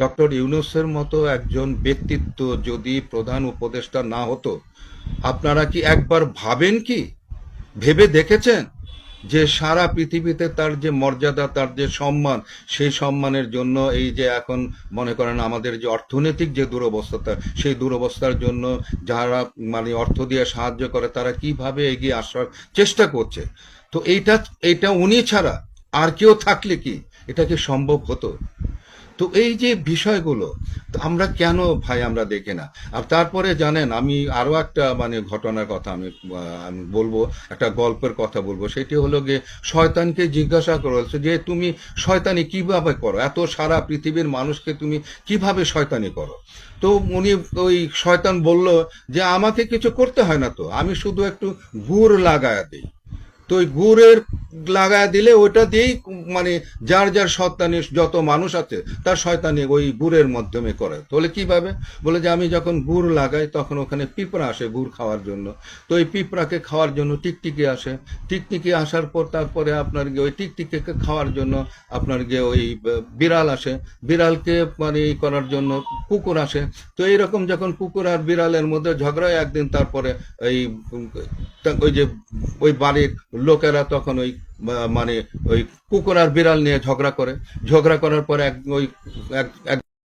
Doctor ইউনুসের মতো একজন ব্যক্তিত্ব যদি প্রধান উপদেষ্টা না হতো, আপনারা কি একবার ভাবেন কি? ভেবে দেখেছেন যে সারা পৃথিবীতে তার যে মর্যাদা, তার যে সম্মান, সেই সম্মানের জন্য এই যে এখন মনে করেন আমাদের যে অর্থনৈতিক যে দুরবস্থাটা, সেই দুরবস্থার জন্য যারা মানে অর্থ দিয়ে সাহায্য করে, তারা কীভাবে এগিয়ে আসার চেষ্টা করছে? তো এইটা এইটা উনি ছাড়া আর কেউ থাকলে কি? এটা কি সম্ভব হতো? তো এই যে বিষয়গুলো আমরা কেন ভাই আমরা দেখি না? আর তারপরে জানেন, আমি আরও একটা মানে ঘটনার কথা আমি আমি বলব, একটা গল্পের কথা বলব। সেটি হলো গিয়ে শয়তানকে জিজ্ঞাসা করেছে যে, তুমি শয়তানি কীভাবে করো? এত সারা পৃথিবীর মানুষকে তুমি কীভাবে শয়তানি করো? তো উনি ওই শয়তান বলল যে, আমাকে কিছু করতে হয় না তো, আমি শুধু একটু গুড় লাগায়া দিই। তো ওই গুড়ের লাগায় দিলে ওইটা দিয়েই মানে যার যার শয়তানি যত মানুষ আছে, তার শয়তানি ওই গুড়ের মাধ্যমে করে। তাহলে কীভাবে? বলে যে আমি যখন গুড় লাগাই, তখন ওখানে পিঁপড়া আসে গুড় খাওয়ার জন্য। তো ওই পিঁপড়াকে খাওয়ার জন্য টিকটিকি আসে। টিকটিকি আসার পর তারপরে আপনার গিয়ে ওই টিকটিকিকে খাওয়ার জন্য আপনার গিয়ে ওই বিড়াল আসে। বিড়ালকে মানে করার জন্য কুকুর আসে। তো এইরকম যখন কুকুর আর বিড়ালের মধ্যে ঝগড়া হয়, একদিন তারপরে এই ওই যে, ওই বাড়ির লোকেরা তখন ওই মানে ওই কুকুর আর বিড়াল নিয়ে ঝগড়া করে। ঝগড়া করার পরে এক ওই এক এক